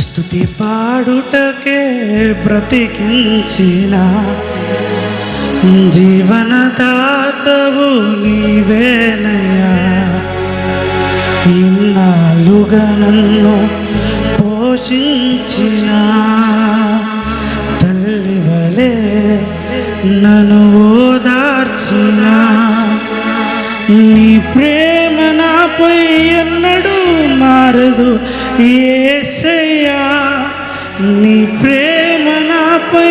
స్థుతి పాడుటకే బ్రతికించిన జీవనదాతవు నీవేనయ్యా. ఇన్నాళ్ళుగా నన్ను పోషించిన తల్లి వలె నన్ను ఓదార్చిన నీ ప్రేమ నాపై ఎన్నడూ మారదు. ఏసై నీ ప్రేమ నాపై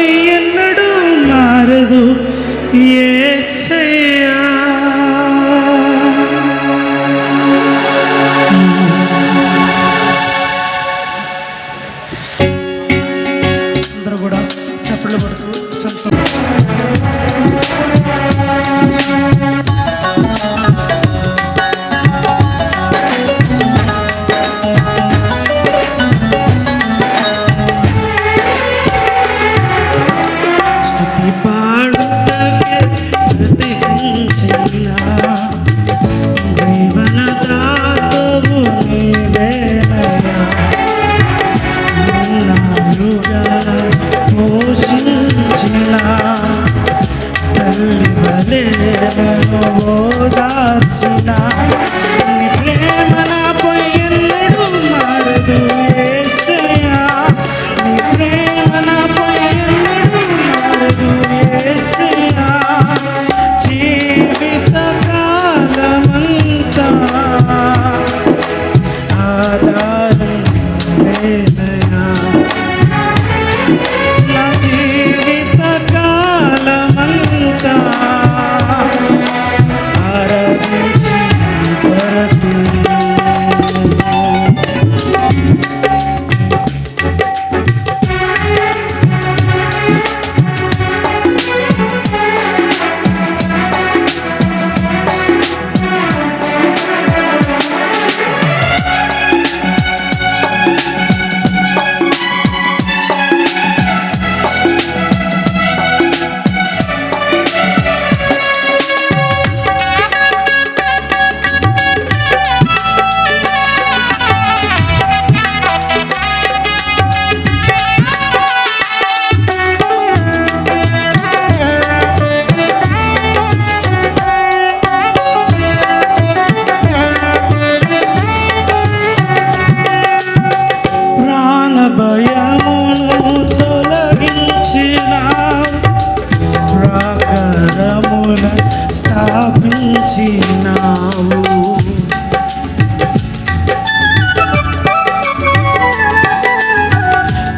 స్థాపించినావు.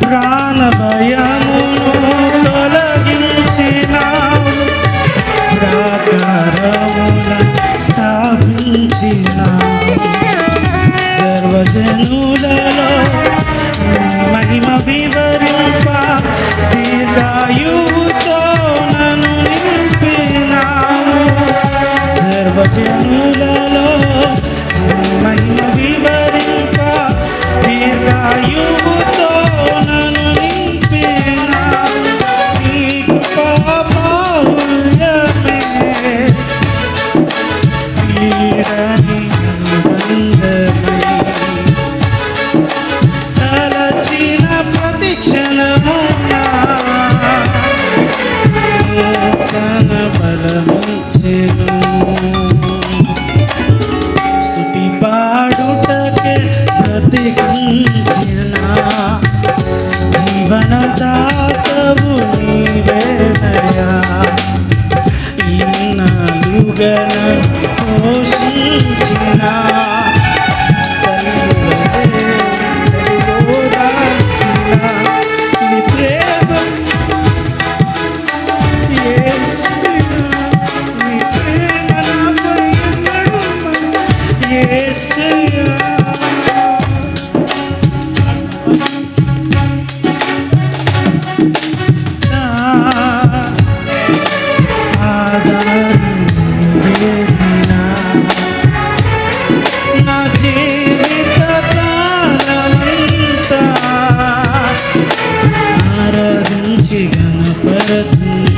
ప్రాణభయమును తొలగించినావు. ప్రాకారమున స్థాపించినావు. సర్వజనులలో 谢你。Hallelujah.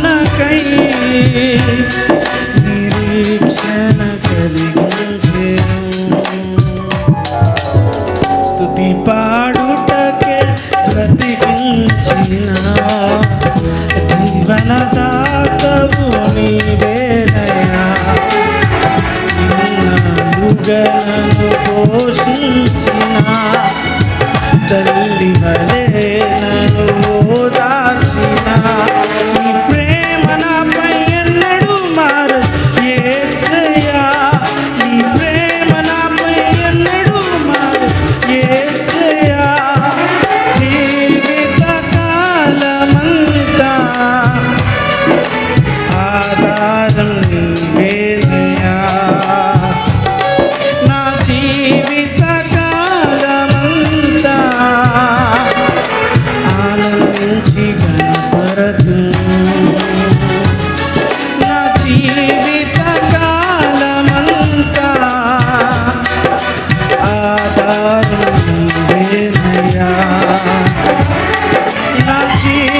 రక్షణకై నిరీక్షణ కలిగించెను స్థుతి పాడుటకే ప్రతిపించిన జీవనదాతవు నీవేదయా పోషించ. así.